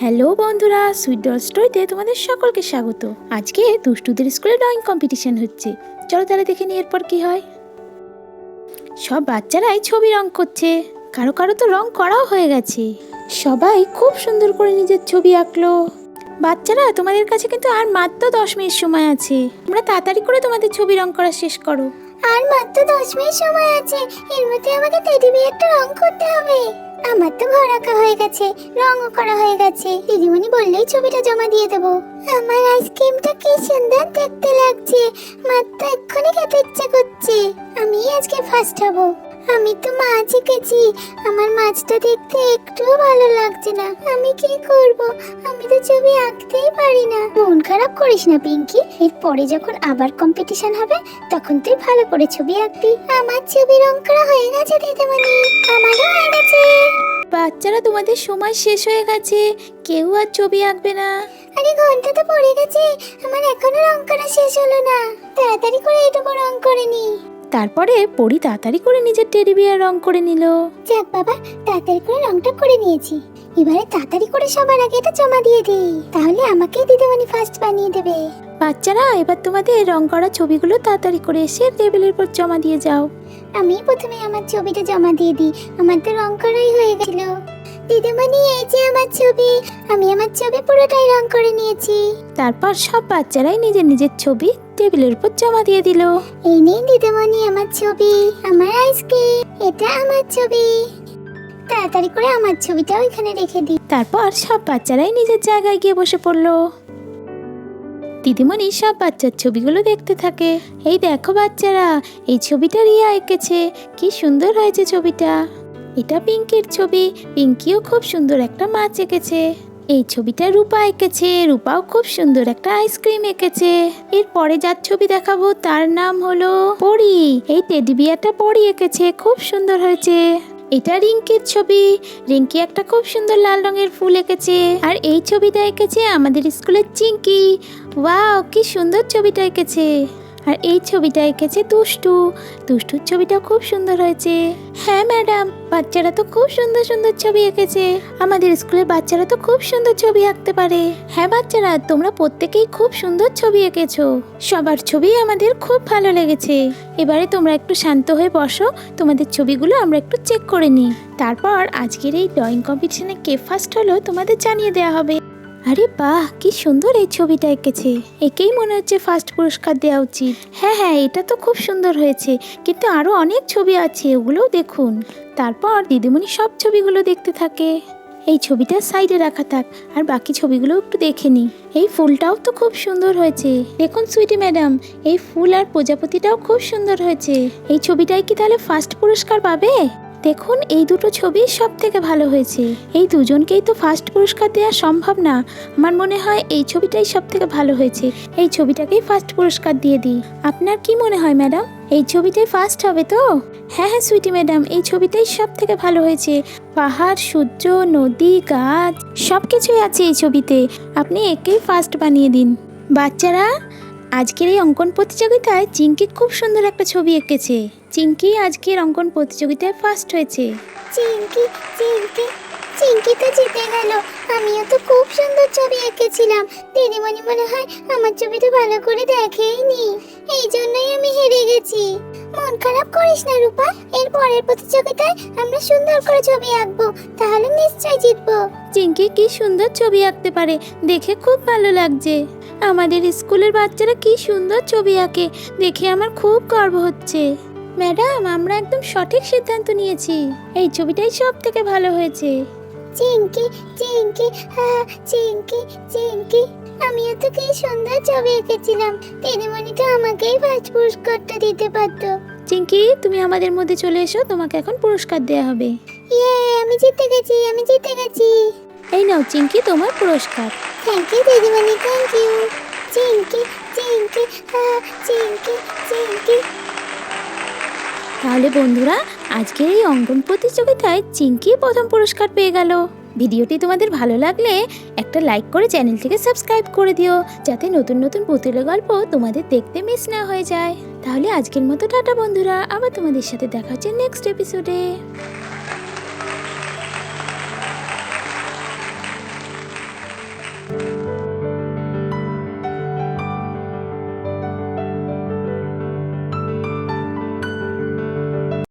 Hello বন্ধুরা, sweet doll স্টোরিতে তোমাদের সকলকে স্বাগত। আজকে দুষ্টুদের স্কুলে ড্রয়িং কম্পিটিশন হচ্ছে। চলো তাহলে দেখে নিই এরপর কি হয়। সব বাচ্চারাই ছবি রং করছে। কারও কারও তো রং করাও হয়ে গেছে। সবাই খুব সুন্দর করে নিজের ছবি আঁকলো। বাচ্চারা, তোমাদের কাছে কিন্তু আর মাত্র দশ মিনিট সময় আছে। তোমরা তাড়াতাড়ি করে তোমাদের ছবি রং করা শেষ করো। আর মাত্র দশ মিনিট সময় আছে। এর মধ্যে আমাকে টেডি বিয়ারটা রং করতে হবে। আমার তো ঘর আঁকা হয়ে গেছে, রঙও করা হয়ে গেছে। দিদিমণি বললেই ছবিটা জমা দিয়ে দেবো। আমার আইসক্রিমটা কি সুন্দর দেখতে লাগছে, মাত্র এক্ষুনি খেতে ইচ্ছে করছে। আমি আজকে ফার্স্ট হব। আমি তো মাছ এঁকেছি। আমার মাছটা দেখতে একটুও ভালো লাগছে না। আমি কি করব? আমি তো ছবি আঁকতেই পারি না। মন খারাপ করিস না পিঙ্কি। এরপরে যখন আবার কম্পিটিশন হবে তখন তুই ভালো করে ছবি আঁকবি। আমার ছবি রং করা হয়ে গেছে দিদিমণি। আমারও হয়ে গেছে। বাচ্চারা তোমাদের সময় শেষ হয়ে গেছে। কেউ আর ছবি আঁকবে না। আরে ঘণ্টা তো পড়ে গেছে। আমার এখনও রং করা শেষ হলো না। তাড়াতাড়ি করে এটুকু রং করে নি। তারপরে পরি তাড়াতাড়ি করে নিজের টেডি বিয়ার রং করে নিল। যাক বাবা তাড়াতাড়ি করে রংটা করে নিয়েছি। এবারে তাড়াতাড়ি করে সবার আগে এটা জমা দিয়ে দিই। তাহলে আমাকেই দিদিমণি ফার্স্ট বানিয়ে দেবে। বাচ্চারা এবার তোমাদের রং করা ছবিগুলো তাড়াতাড়ি করে এসে টেবিলের উপর জমা দিয়ে যাও। আমি প্রথমে আমার ছবিটা জমা দিয়ে দিই। আমার তো রং করাই হয়ে গেছিল। দিদিমণি এই যে আমার ছবি। আমি আমার ছবি পুরোটাই রং করে নিয়েছি। তারপর সব বাচ্চারাই নিজের নিজের ছবি টেবিলের উপর জমা দিয়ে দিল। এই নিন দিদিমণি আমার ছবি আমার আইসক্রিম এটা আমার ছবি। তাড়াতাড়ি করে আমার ছবিটাও এখানে রেখে দিই তারপর সব বাচ্চারাই নিজের জায়গায় গিয়ে বসে পড়ল। দিদিমণি সব বাচ্চার ছবিগুলো দেখতে থাকে। এই দেখো বাচ্চারা এই ছবিটা রিয়া এঁকেছে। কি সুন্দর হয়েছে ছবিটা। এটা পিঙ্কির ছবি। পিঙ্কিও খুব সুন্দর একটা মাছ এঁকেছে। এই ছবিটা রূপা এঁকেছে। রূপাও খুব সুন্দর একটা আইসক্রিম এঁকেছে। এরপরে যার ছবি দেখাবো, তার নাম হলো পরি। এই টেডি বিয়ারটা পরি এঁকেছে, খুব সুন্দর হয়েছে। এটা রিঙ্কির ছবি। রিঙ্কি একটা খুব সুন্দর লাল রঙের ফুল এঁকেছে। আর এই ছবিটা এঁকেছে আমাদের স্কুলের চিঙ্কি। ওয়াও, কি সুন্দর ছবিটা এঁকেছে। আর এই ছবিটা এঁকেছে দুষ্টু। দুষ্টুর ছবিটা খুব সুন্দর হয়েছে। হ্যাঁ ম্যাডাম। বাচ্চারা তো খুব সুন্দর সুন্দর ছবি এঁকেছে। আমাদের স্কুলের বাচ্চারা তো খুব সুন্দর ছবি আঁকতে পারে। হ্যাঁ বাচ্চারা, তোমরা প্রত্যেকেই খুব সুন্দর ছবি এঁকেছো। সবার ছবি আমাদের খুব ভালো লেগেছে। এবারে তোমরা একটু শান্ত হয়ে বসো, তোমাদের ছবিগুলো আমরা একটু চেক করে নিই। তারপর আজকের এই ড্রয়িং কম্পিটিশনে কে ফার্স্ট হলো তোমাদের জানিয়ে দেওয়া হবে। আরে বাহ, কি সুন্দর এই ছবিটা এঁকেছে। একেই মনে হচ্ছে ফার্স্ট পুরস্কার দেওয়া উচিত। হ্যাঁ হ্যাঁ এটা তো খুব সুন্দর হয়েছে। কিন্তু আরও অনেক ছবি আছে, ওগুলোও দেখুন। তারপর দিদিমণি সব ছবিগুলো দেখতে থাকে। এই ছবিটা সাইডে রাখা থাক, আর বাকি ছবিগুলো একটু দেখে নিই। এই ফুলটাও তো খুব সুন্দর হয়েছে। দেখুন, সুইটি ম্যাডাম, এই ফুল আর প্রজাপতিটাও খুব সুন্দর হয়েছে। এই ছবিটাই কি তাহলে ফার্স্ট পুরস্কার পাবে? দেখুন, এই দুটো ছবি সব থেকে ভালো হয়েছে। এই দুজনকেই তো ফার্স্ট পুরস্কার দেওয়া সম্ভব না। আমার মনে হয় এই ছবিটাই সব থেকে ভালো হয়েছে। এই ছবিটাকেই ফার্স্ট পুরস্কার দিয়ে দিই। আপনার কি মনে হয়, ম্যাডাম? এই ছবিটাই ফার্স্ট হবে তো? হ্যাঁ হ্যাঁ সুইটি ম্যাডাম এই ছবিটাই সব থেকে ভালো হয়েছে। পাহাড়, সূর্য, নদী, গাছ সব কিছুই আছে এই ছবিতে। আপনি একেই ফার্স্ট বানিয়ে দিন। বাচ্চারা আজকের এই অঙ্কন প্রতিযোগিতায় চিঙ্কি খুব সুন্দর একটা ছবি এঁকেছে। চিঙ্কি আজকের অঙ্কন প্রতিযোগিতায় ফার্স্ট হয়েছে। চিঙ্কি চিঙ্কি চিঙ্কি তো জিতে গেল। আমিও তো খুব সুন্দর ছবি এঁকেছিলাম। দিদিমণি মনে হয় আমার ছবিটা ভালো করে দেখেইনি। এই জন্যই আমি হেরে গেছি। মন খারাপ করিস না রূপা। এর পরের প্রতিযোগিতায় আমরা সুন্দর করে ছবি আঁকবো। তাহলে নিশ্চয়ই জিতবো। চিঙ্কি কি সুন্দর ছবি আঁকতে পারে? দেখে খুব ভালো লাগছে। আমাদের স্কুলের বাচ্চারা কি সুন্দর ছবি আঁকে? দেখে আমার খুব গর্ব হচ্ছে। ম্যাডাম আমরা একদম সঠিক সিদ্ধান্ত নিয়েছি। এই ছবিটাই সব থেকে ভালো হয়েছে। চিঙ্কি চিঙ্কি হ্যাঁ চিঙ্কি চিঙ্কি। আমিও তো কি সুন্দর ছবি এঁকেছিলাম। দিদিমণি তো আমাকেই ফার্স্ট পুরস্কারটা দিতে পারতো। চিঙ্কি তুমি আমাদের মধ্যে চলে এসো তোমাকে এখন পুরস্কার দেওয়া হবে। ইয়ে আমি জিতে গেছি আমি জিতে গেছি। এই নাও চিঙ্কি তোমার পুরস্কার। থ্যাংক ইউ দিদিমণি থ্যাংক ইউ চিঙ্কি চিঙ্কি হ্যাঁ চিঙ্কি চিঙ্কি। তাহলে বন্ধুরা আজকের এই অঙ্কন প্রতিযোগিতায় চিঙ্কি প্রথম পুরস্কার পেয়ে গেল। ভিডিওটি তোমাদের ভালো লাগলে একটা লাইক করে চ্যানেলটিকে সাবস্ক্রাইব করে দিও, যাতে নতুন নতুন পুতুলের গল্প তোমাদের দেখতে মিস না হয়ে যায়। তাহলে আজকের মতো টাটা বন্ধুরা, আবার তোমাদের সাথে দেখা হচ্ছে নেক্সট এপিসোডে